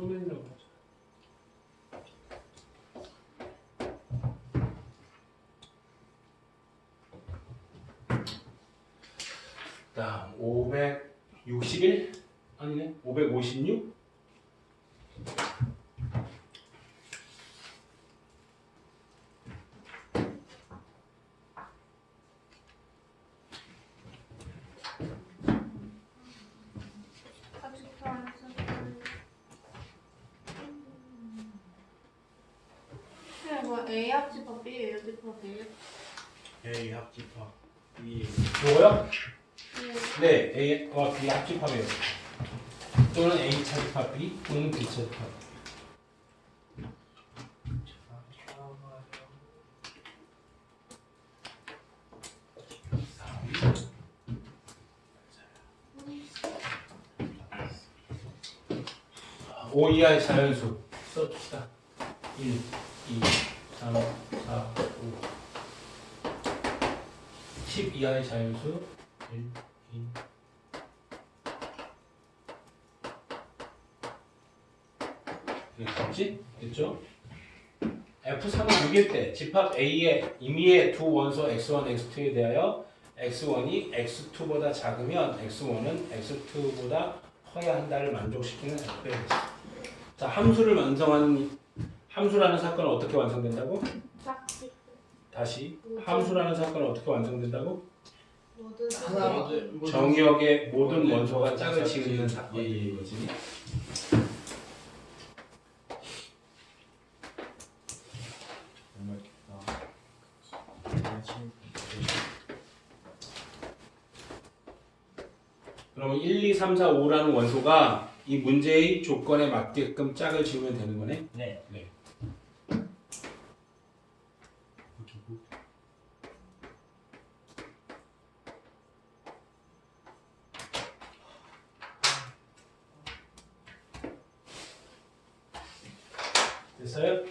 도면이라고 하죠. 다음 561 아니네. 556 그냥 뭐 A 합집합 B 합집합이에요? A 합집합 B 요거요? 네. 네 A와 B 합집합이에요 또는 A 차집합 B 또는 B 차집합 오 이하의 자연수 써줍시다 1, 2, 3, 4, 5 10 이하의 자연수 1, 2 이게 값지? 됐죠? F3은 6일 때 집합 A의 임의의 두 원소 x1, x2에 대하여 x1이 x2보다 작으면 x1은 x2보다 커야 한다를 만족시키는 F의. 자, 함수를 완성하는 함수라는 사건은 어떻게 완성된다고? 짝집 다시 함수라는 사건은 어떻게 완성된다고? 모두 하나 모두 정의역의 모든 모든 원소가 짝을 지으는 사건인 거지. 정말 깊다 그러면 1, 2, 3, 4, 5라는 원소가 이 문제의 조건에 맞게끔 짝을 지으면 되는 거네. 네 네. 됐어요?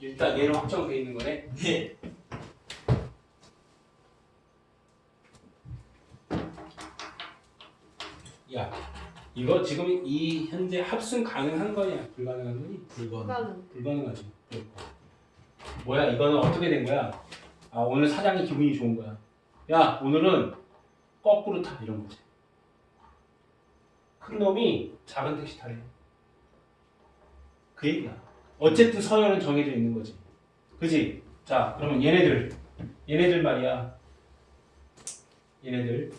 일단 얘는 확정돼 있는 거네. 네. 야, 이거 지금 이 현재 합승 가능한 거냐? 불가능한 거니? 불가능 불가능하지. 뭐야 이거는 어떻게 된 거야? 아 오늘 사장이 기분이 좋은 거야. 야 오늘은 거꾸로 타 이런 거지. 큰 놈이 작은 택시 타래. 그 얘기야. 어쨌든 서열은 정해져 있는 거지. 그지? 자 그러면 얘네들 얘네들 말이야. 얘네들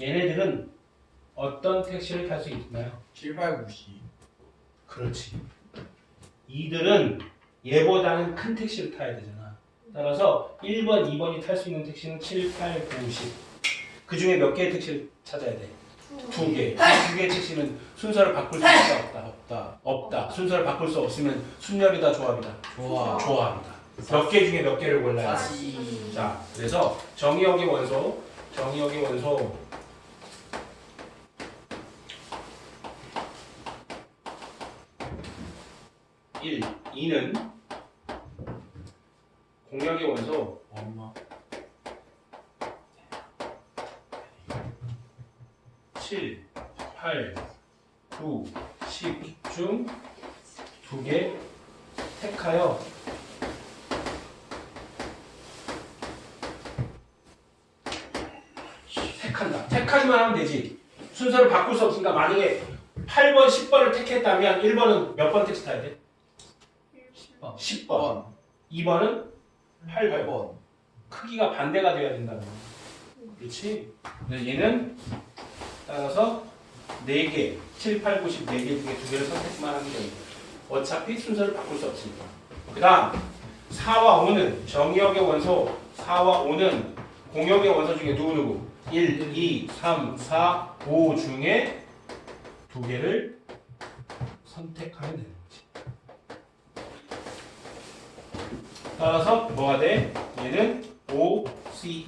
얘네들은 어떤 택시를 탈 수 있나요? 7, 8, 9, 10 그렇지. 이들은 얘보다는 큰 택시를 타야 되잖아. 따라서 1번, 2번이 탈 수 있는 택시는 7, 8, 9, 10. 그 중에 몇 개의 택시를 찾아야 돼? 두 개. 두 개의 택시는 순서를 바꿀 수 있다, 없다? 없다 없다. 순서를 바꿀 수 없으면 순열이다, 조합이다? 좋아 조합이다. 몇 개 중에 몇 개를 골라야 돼? 사시 자, 그래서 정의역의 원소, 정의역의 원소. 일, 2는 공역의 원소 엄마 7, 8, 9, 10중 두 개 택하여 택한다. 택하기만 하면 되지. 순서를 바꿀 수 없으니까 만약에 8번, 10번을 택했다면 1번은 몇 번 택시 타야 돼? 10번. 10번 2번은 8번. 8번 크기가 반대가 돼야 된다는 거야. 그렇지? 근데 얘는 따라서 4개, 7, 8, 9, 10, 4개 중에 두 개를 선택만 하면 됩니다. 어차피 순서를 바꿀 수 없으니까. 그 다음 4와 5는 정의역의 원소 4와 5는 공역의 원소 중에 누구누구 1, 2, 3, 4, 5 중에 두 개를 선택하면 되는 거지. 따라서 뭐가 돼? 얘는 O, C, E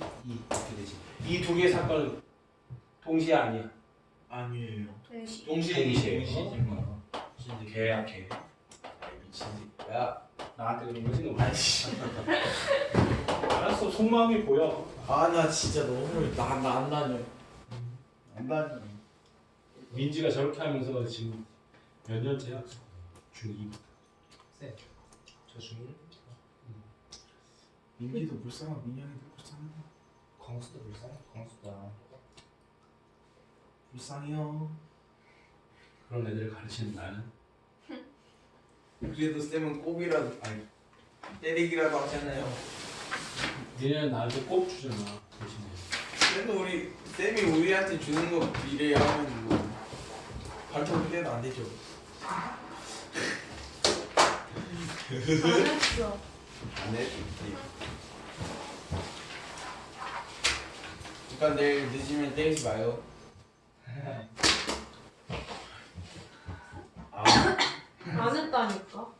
이렇게 되지. 이 두 개의 사건은 동시에 아니야. 아니에요 네. 동시에 동시에. 동시지마 개야 개. 미친지 야 나한테 그런 거지 너. 아이씨 알았어 속마음이 보여. 아 나 진짜 너무 나안 다녀 안 다녀 민지가 저렇게 하면서 지금 몇 년째야? 중2 저 중인 민기도 불쌍하고 민영이도 불쌍하다. 광수도 불쌍해 광수다 불쌍해요. 그런 애들을 가르치는 나는 그래도 쌤은 꼽이라도 아니 때리기라도 하잖아요. 니네는 나한테 꼭 주잖아 대신에 그래도 우리 쌤이 우리한테 주는 거 미래야 하면 뭐 발톱 때도 안 되죠. 안 했어. 안 돼. 그러니까 내일 늦으면 때리지 마요. 아, 안 했다니까.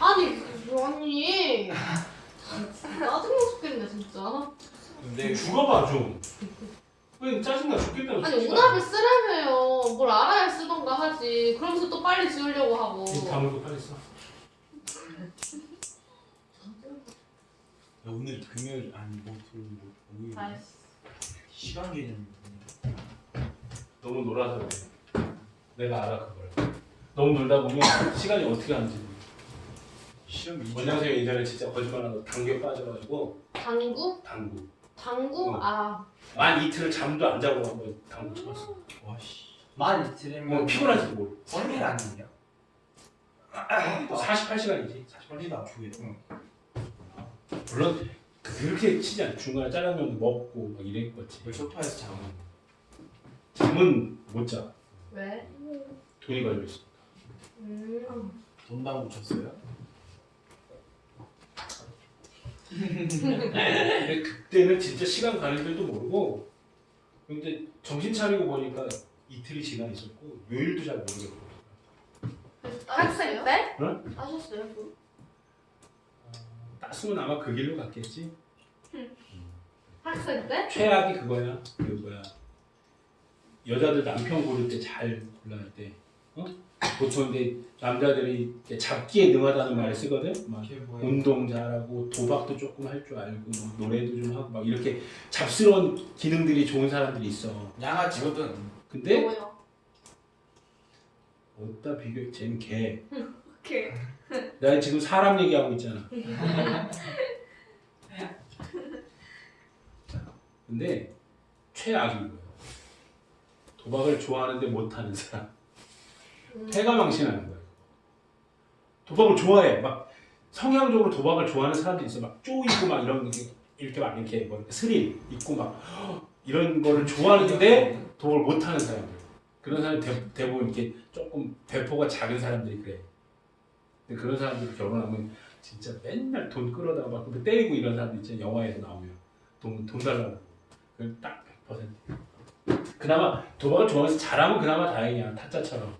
아니, 아니. 짜증나 죽겠네, 진짜. 근데 죽어봐 좀 왜 짜증나 죽겠다고 아니. 오답을 쓰라며요. 뭘 알아야 쓰던가 하지. 그러면서 또 빨리 지우려고 하고. 이 다물고 빨리 써 야, 오늘 금요일 아니 뭐 토요일 뭐 목요일 아이씨. 시간 뭐냐? 너무 놀아서 그래 내가 알아 그걸 너무 놀다 보면 시간이 어떻게 가는지 모르겠어. 시험 이주 원장 선생님 예전에 진짜 거짓말하고 당겨 빠져가지고 당구? 당구 당구? 응. 아. 만 이틀을 잠도 안 자고 한번 당구 쳐봤어 와씨 만 이틀이면 뭐 피곤한지도 모르고 썰일 아니냐? 48시간이지 48시간 빨리 아프겠다. 물론 그렇게 치지 않아 중간에 짜장면 먹고 막 이랬겠지 왜 소파에서 자고? 잠은 못 자 왜? 돈이 걸려 있어 음. 돈다 묻혔어요? 근데 그때는 진짜 시간 가는 줄도 모르고 근데 정신 차리고 보니까 이틀이 지나 있었고 요일도 잘 모르겠고 학생 때? 응? 따셨어요? 그? 따스면 아마 그 길로 갔겠지 학생 때? 최악이 그거야 그 뭐야 여자들 남편 고를 때 잘 골라야 돼 어? 보통 근데 남자들이 잡기에 능하다는 말을 쓰거든 막? 운동 잘하고 도박도 조금 할 줄 알고 뭐 노래도 좀 하고 막 이렇게 잡스러운 기능들이 좋은 사람들이 있어 양아치거든. 근데 뭐요? 어디다 비교 쟤는 개 오케이. 내가 지금 사람 얘기하고 있잖아. 근데 최악이 이거예요. 도박을 좋아하는데 못하는 사람. 음. 패가 망신하는 거예요. 도박을 좋아해. 막 성향적으로 도박을 좋아하는 사람들이 있어. 막 쪼이고 막 이런 게 이렇게 막 이렇게 뭐 스릴 있고 막 이런 거를 좋아하는데 도박을 못하는 사람들. 그런 사람 대, 대부분 이렇게 조금 배포가 작은 사람들이 그래. 근데 그런 사람들이 결혼하면 진짜 맨날 돈 끌어다가 막 때리고 이런 사람들 있잖아 영화에서 나오면 돈, 돈 달라고 딱100% 그나마 도박을 좋아해서 잘하면 그나마 다행이야 타짜처럼.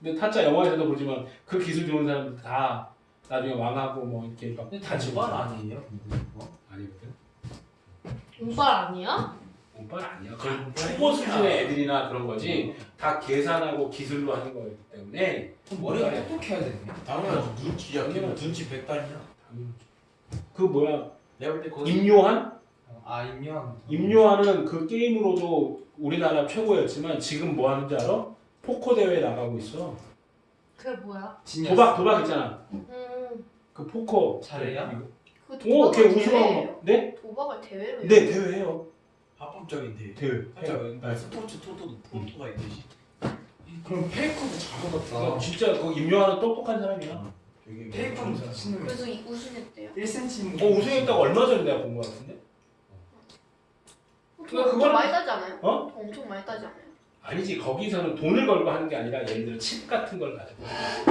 근데 타짜 영화에서도 보지만 그 기술 좋은 사람들 다 나중에 왕하고 뭐 이렇게 막 근데 다 주반 아니에요? 뭐? 아니거든. 운빨 아니야? 오빠는 아니야. 그건 초보. 수준의 애들이나 그런 거지. 다 계산하고 기술로 하는 거기 때문에. 그럼 머리가 똑똑해야 되네. 당연하지. 눈치 야 걔는 눈치 백단이야. 그 뭐야? 내가 볼때 거기 임요한? 아 임요한. 임요한은 그 게임으로도 우리나라 최고였지만 지금 뭐 하는지 알아? 포커 대회 나가고 있어. 그게 뭐야? 도박 도박 있잖아. 음. 그 포커 잘해요? 그 오, 걔 도박을 우승하고 대회예요? 막- 네? 도박을 대회로 해요? 네 대회해요. 합법적인데. 대회. 살짝. 나 스포츠 토토도 프로토가 있듯이. 그럼 페이커도 잘하겠다 어, 진짜 그 임요한은 똑똑한 사람이야. 되게 페이커도 치는 그래서 이 우승했대요. 1cm 어 우승했다고 얼마 전에 내가 본 거 같은데? 돈 그거는- 엄청 많이 따지 않아요? 어? 돈 엄청 많이 따지 않아요? 아니지 거기서는 돈을 걸고 하는 게 아니라 예를 들어 칩 같은 걸 가지고.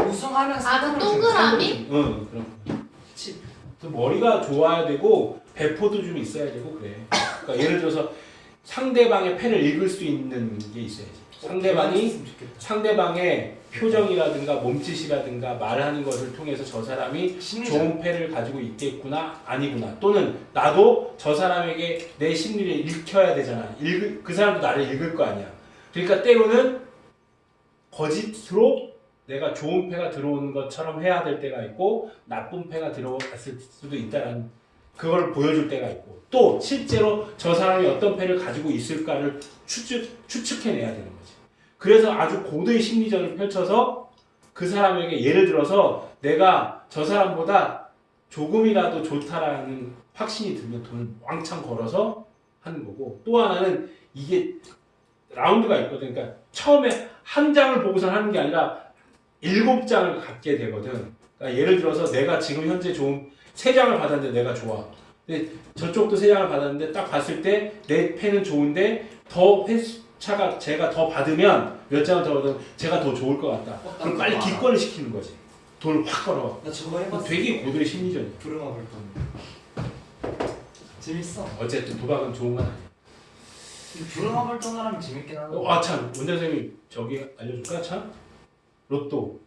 우승하면 아, 그 동그라미? 응 거. 칩. 그 머리가 좋아야 되고 배포도 좀 있어야 되고 그래. 그러니까 예를 들어서 상대방의 패를 읽을 수 있는 게 있어야지. 상대방이 상대방의 표정이라든가 몸짓이라든가 말하는 것을 통해서 저 사람이 좋은 패를 가지고 있겠구나 아니구나. 또는 나도 저 사람에게 내 심리를 읽혀야 되잖아. 읽, 그 사람도 나를 읽을 거 아니야. 그러니까 때로는 거짓으로 내가 좋은 패가 들어오는 것처럼 해야 될 때가 있고 나쁜 패가 들어왔을 수도 있다는 그걸 보여줄 때가 있고 또 실제로 저 사람이 어떤 패를 가지고 있을까를 추측, 추측해내야 되는 거지 그래서 아주 고도의 심리전을 펼쳐서 그 사람에게 예를 들어서 내가 저 사람보다 조금이라도 좋다라는 확신이 들면 돈을 왕창 걸어서 하는 거고 또 하나는 이게 라운드가 있거든. 그러니까 처음에 한 장을 보고서 하는 게 아니라 일곱 장을 갖게 되거든. 그러니까 예를 들어서 내가 지금 현재 좋은 세 장을 받았는데 내가 좋아. 근데 저쪽도 세 장을 받았는데 딱 봤을 때내 펜은 좋은데 더 회차가 제가 더 받으면 몇 장을 더 받으면 제가 더 좋을 것 같다. 그럼 빨리 기권을 시키는 거지. 돈을 확 걸어. 나 저거 해봤어. 되게 고도의 심리전이야. 부르마블 돈. 재밌어. 어쨌든 도박은 좋은 건 아니야. 부르마블 돈 하면 재밌긴 하는데. 어, 아 참, 원장 선생님이 저기 알려줄까 참? 로또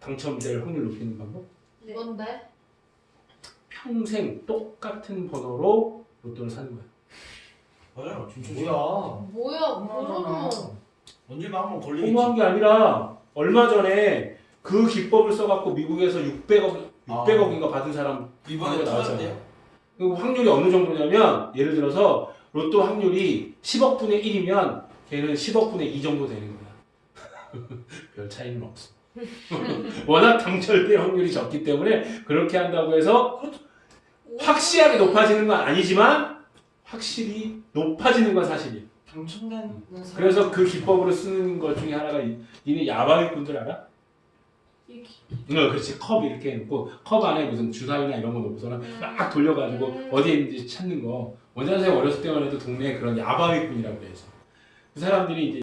당첨될 확률 높이는 방법? 네. 뭔데? 평생 똑같은 번호로 로또를 사는 거야. 맞아요. 진짜 뭐야? 뭐야 그러면 언젠가 한번 걸리겠지. 너무한 게 아니라 얼마 전에 그 기법을 써갖고 미국에서 600억, 아. 600억인가 받은 사람 이번에 나왔잖아요. 터졌대요. 그 확률이 어느 정도냐면 예를 들어서 로또 확률이 10억 분의 1이면 걔는 10억 분의 2 정도 되는 거야. 별 차이는 없어. 워낙 당첨될 확률이 적기 때문에 그렇게 한다고 해서 확실하게 높아지는 건 아니지만 확실히 높아지는 건 사실이야. 당첨되는 사람. 그래서 그 기법으로 쓰는 것 중에 하나가 이- 니네 야바위꾼들 알아? 응, 그렇지. 컵 이렇게 놓고 컵 안에 무슨 주사위나 이런 거 놓고서는 음. 막 돌려가지고 음. 어디에 있는지 찾는 거. 원장 선생 어렸을 때만 해도 동네에 그런 야바위꾼이라고 그래서 그 사람들이 이제